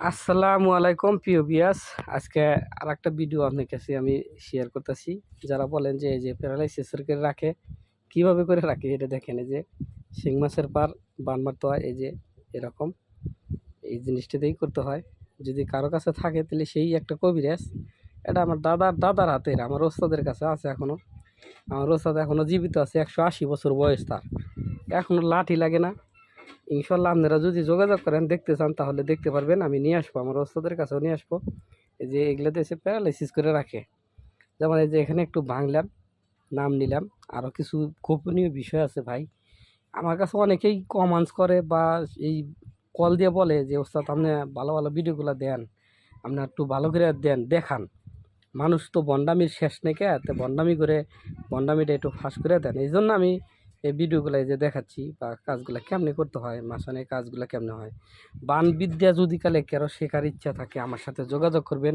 আসসালামু আলাইকুম, প্রিয় বিয়াস আজকে আর একটা ভিডিও আপনার কাছে আমি শেয়ার করতেছি। যারা বলেন যে এই যে প্যারালাইসিসের করে রাখে, কীভাবে করে রাখে এটা দেখেন এই যে, শিং মাছের পার, বান মারতে হয়, এই যে এরকম। এই জিনিসটা দিয়েই করতে হয়। যদি কারও কাছে থাকে তাহলে সেই একটা কবিরাজ। এটা আমার দাদার দাদার হাতের, আমার ওস্তাদের কাছে আছে এখনও আমার ওস্তাদ এখনও জীবিত আছে, একশো আশি বছর বয়স তার। এখনও লাঠি লাগে না। ইনশাল্লাহ আপনারা যদি যোগাযোগ করেন, দেখতে চান, তাহলে দেখতে পারবেন, আমি নিয়ে আসব, আমার ওস্তাদের কাছেও নিয়ে আসব। এই যে এগুলোতে এসে প্যারালাইসিস করে রাখে। যেমন এই যে এখানে একটু ভাঙলাম, নাম নিলাম আরও কিছু গোপনীয় বিষয় আছে ভাই। আমার কাছে অনেকেই কমেন্টস করে বা এই কল দিয়ে বলে যে, ওস্তাদ, আপনি ভালো ভালো ভিডিওগুলো দেন, আপনি একটু ভালো করে দেন, দেখান। মানুষ তো বন্ডামির শেষ নেই কে বন্ডামি করে, বন্ডামিটা একটু ফাঁস করে দেন। এই জন্য আমি এই ভিডিওগুলো যে দেখাচ্ছি বা কাজগুলো কেমনে করতে হয় মাসানে কাজগুলো কেমনে হয় বান বিদ্যা যদি কালে কারও শেখার ইচ্ছা থাকে, আমার সাথে যোগাযোগ করবেন।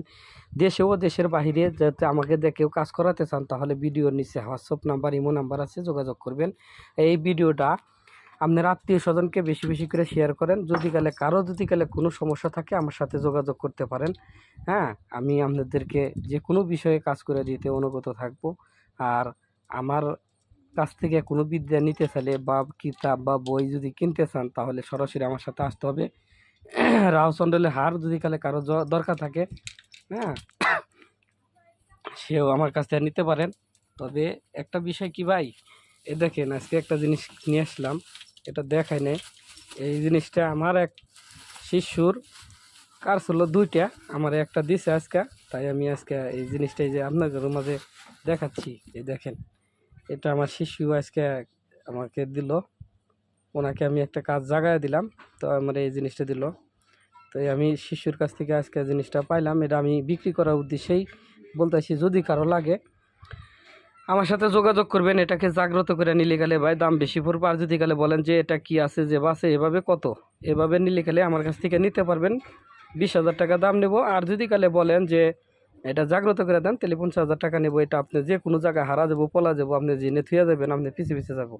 দেশে ও দেশের বাহিরে যাতে আমাকে দিয়ে কেউ কাজ করাতে চান, তাহলে ভিডিওর নিচে হোয়াটসঅ্যাপ নাম্বার, ইমো নাম্বার আছে, যোগাযোগ করবেন। এই ভিডিওটা আপনার আত্মীয় স্বজনকে বেশি বেশি করে শেয়ার করেন। যদি কালে কারও যদি কালে কোনো সমস্যা থাকে, আমার সাথে যোগাযোগ করতে পারেন। হ্যাঁ আমি আপনাদেরকে যে কোনো বিষয়ে কাজ করে দিতে অনুগত থাকব। আর আমার কাছ থেকে কোনো বিদ্যা নিতে চাইলে বা কিতাব বা বই যদি কিনতে চান, তাহলে সরাসরি আমার সাথে আসতে হবে। রাহচন্ডলের হার যদি কালে কারও দরকার থাকে হ্যাঁ? সেও আমার কাছ থেকে নিতে পারেন। তবে একটা বিষয় কি ভাই? এ দেখেন, আজকে একটা জিনিস নিয়ে আসলাম, এটা দেখাই নেই। এই জিনিসটা আমার এক শিশুর কার ছিল দুইটা, আমার একটা দিছে আজকে, তাই আমি আজকে এই জিনিসটাই যে আপনাদের মাঝে দেখাচ্ছি। এই দেখেন এটা আমার শিশু আজকে আমাকে দিল। ওনাকে আমি একটা কাজ জাগায় দিলাম, তো আমার এই জিনিসটা দিল। তো আমি শিশুর কাছ থেকে আজকে জিনিসটা পাইলাম, এটা আমি বিক্রি করার উদ্দেশ্যেই বলতেছি, যদি কারও লাগে, আমার সাথে যোগাযোগ করবেন, এটাকে জাগ্রত করে নিলে গেলে ভাই দাম বেশি পড়বে। আর যদি গেলে বলেন যে এটা কি আছে, যে বাসে, এভাবে কত? এভাবে নিলে গেলে আমার কাছ থেকে নিতে পারবেন। বিশ হাজার টাকা দাম নেব। আর যদি কালে বলেন যে এটা জাগ্রত করে দেন তাহলে পঞ্চাশ হাজার টাকা নেব এটা আপনি যে কোনো জায়গায় হারা যাব পলা যাব আপনি জেনে থুয়ে যাবেন আপনি পিছিয়ে পিছিয়ে যাব।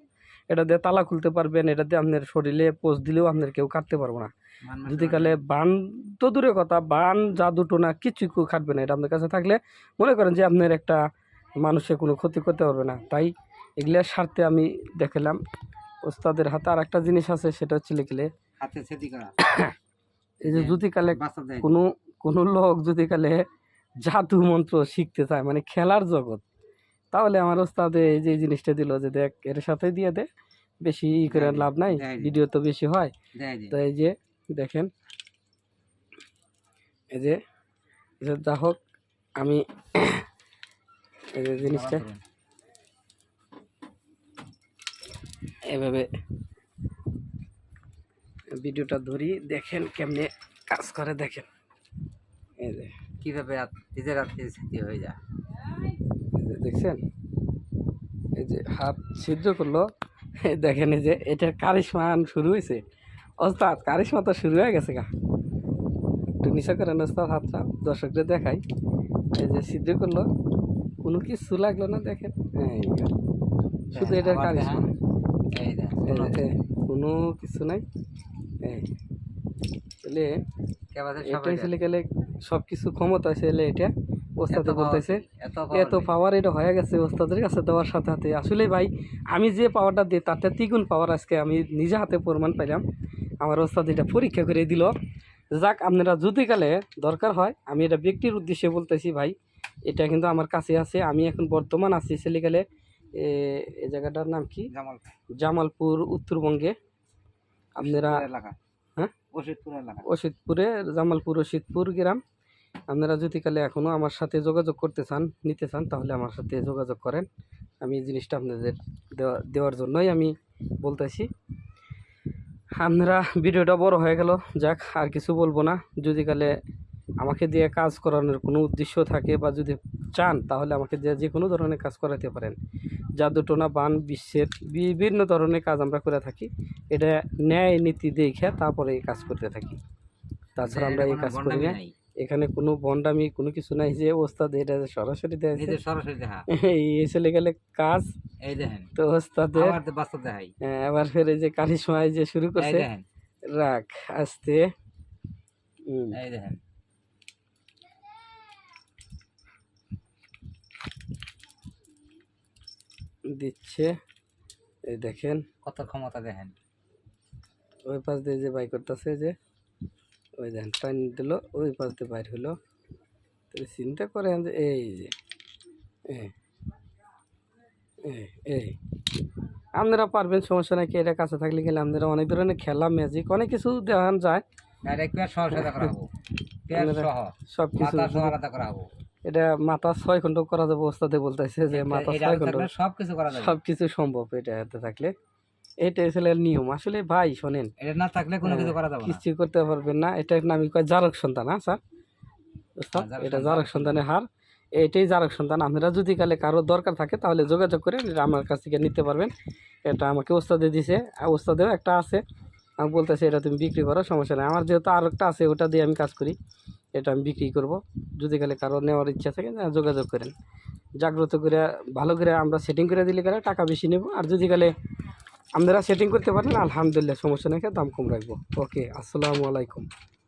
এটা দিয়ে তালা খুলতে পারবেন এটা দিয়ে আপনার শরীরে পোষ দিলেও আপনার কেউ কাটতে পারব না। যদি কালে বান তো দূরের কথা বান জাদু টোনা কিছু খাটবে না এটা আপনার কাছে থাকলে মনে করেন যে আপনার একটা মানুষের কোনো ক্ষতি করতে পারবে না। তাই এগুলার স্বার্থে আমি দেখালাম। ওস্তাদের হাতে আর একটা জিনিস আছে সেটা হচ্ছে লিখলে এই যে যদি কালে কোনো কোনো লোক যদি কালে জাদু মন্ত্র শিখতে চায় মানে খেলার জগৎ। তাহলে আমার ওস্তাদ এই যে জিনিসটা দিল যে দেখ এর সাথে দিয়ে দে বেশি ই করে লাভ নাই ভিডিও তো বেশি হয়। তো এই যে দেখেন এই যে যা হোক আমি এই যে জিনিসটা এভাবে ভিডিওটা ধরি দেখেন কেমনে কাজ করে দেখেন। এই যে। কীভাবে নিজের হাতে সেটি হয়ে যায়। যে দেখছেন? এই যে হাত সিদ্ধ করল। দেখেন এই যে এটা কারিশমান শুরু হয়েছে। ওস্তাদ কারিশমা তো শুরু হয়ে গেছে গা। একটু নিচে করেন ওস্তাদ হাতটা দর্শকদের দেখাই। এই যে সিদ্ধ করল। কোনো কিছু লাগল না দেখেন। এই যে। শুধু এটার কারিশমা। কোনো কিছু নাই। এই। তাহলে এটাই ছেলে গেলে সব কিছু ক্ষমতা ছেলে এটা ওস্তাদে বলতেছে। এত পাওয়ার এটা হয়ে গেছে ওস্তাদের কাছে দেওয়ার সাথে সাথে। আসলে ভাই আমি যে পাওয়ারটা দিই তাতে দ্বিগুণ পাওয়ার আজকে আমি নিজে হাতে প্রমাণ পাইলাম। আমার ওস্তাদ এটা পরীক্ষা করে দিল। যাক আপনারা যদি কালে দরকার হয় আমি এটা ব্যক্তির উদ্দেশ্যে বলতেছি ভাই এটা কিন্তু আমার কাছে আছে। আমি এখন বর্তমান আছি ছেলেকালে এই জায়গাটার নাম কি? জামালপুর। উত্তরবঙ্গে। আপনারা অসিতপুরে জামালপুর অসিতপুর গ্রাম। আপনারা যদি কালে এখনও আমার সাথে যোগাযোগ করতে চান, নিতে চান, তাহলে আমার সাথে যোগাযোগ করেন। আমি এই জিনিসটা আপনাদের দেওয়া, দেওয়ার জন্যই আমি বলতেছি। আপনারা ভিডিওটা বড় হয়ে গেল, যাক, আর কিছু বলব না। যদি কালে আমাকে দিয়ে কাজ করানোর কোনো উদ্দেশ্য থাকে বা যদি চান, তাহলে আমাকে দিয়ে যে কোনো ধরনের কাজ করাতে পারেন। জাদুটোনা বান বিশ্বের বিভিন্ন ধরনের কাজ আমরা করে থাকি। এটা ন্যায় নীতি দেখে তারপরে এই কাজ করতে থাকি। তাছাড়া আমরা এই কাজ করি না। এখানে কোনো বন্ডামি কোনো কিছু নাই যে ওস্তাদ এটা সরাসরি দেয় সরাসরি এই চলে গেলে কাজ এই দেখেন। তো ওস্তাদে আবার তো বাচ্চা দেখাই। আবার ফের এই যে কালিসময় যে শুরু করছে। রাখ আস্তে। এই দেখেন। দিচ্ছে। এই দেখেন। কত ক্ষমতা দেখেন। ওই পাশ দিয়ে যে বাই করতেছে যে ওই দেখেন টাইম দিল ওই পাশ দিয়ে বাইর হলো। তাহলে চিন্তা করেন যে এই যে এই আপনারা পারবেন সমস্যা নাকি এটা কাছে থাকলে গেলে আপনারা অনেক ধরনের খেলা ম্যাজিক অনেক কিছু দেখান যায়। সব কিছু আলাদা করা এটা মাথা ছয় ঘণ্টা করা যাবে ওস্তাদে বলতেছে যে মাথা ছয় ঘণ্টা সব কিছু করা যাবে। সব কিছু সম্ভব এটা হাতে থাকলে। এটা আসলে নিয়ম। আসলে ভাই শোনেন। এটা না থাকলে কোনো কিছু করা যাবে কিছু করতে পারবেন না। এটা নামই কয়? জারক সন্তান হ্যাঁ স্যার? হ্যাঁ, এটা জারক সন্তানের হার। এটাই জারক সন্তান। আপনারা যদি কালে কারও দরকার থাকে তাহলে যোগাযোগ করে এটা আমার কাছ থেকে নিতে পারবেন। এটা আমাকে ওস্তাদে দিছে। ওস্তাদেও একটা আছে। আমি বলতেছি এটা তুমি বিক্রি করো সমস্যা নেই। আমার যেহেতু আর একটা আছে ওটা দিয়ে আমি কাজ করি। এটা আমি বিক্রি করব। যদি গেলে কারও নেওয়ার ইচ্ছা থাকে তাহলে যোগাযোগ করেন। জাগ্রত করে, ভালো করে আমরা সেটিং করে দিলে গেলে টাকা বেশি নেব। আর যদি গেলে আপনারা সেটিং করতে পারেন, আলহামদুলিল্লাহ সমস্যা নাকি দাম কম রাখব। ওকে, আসসালামু আলাইকুম।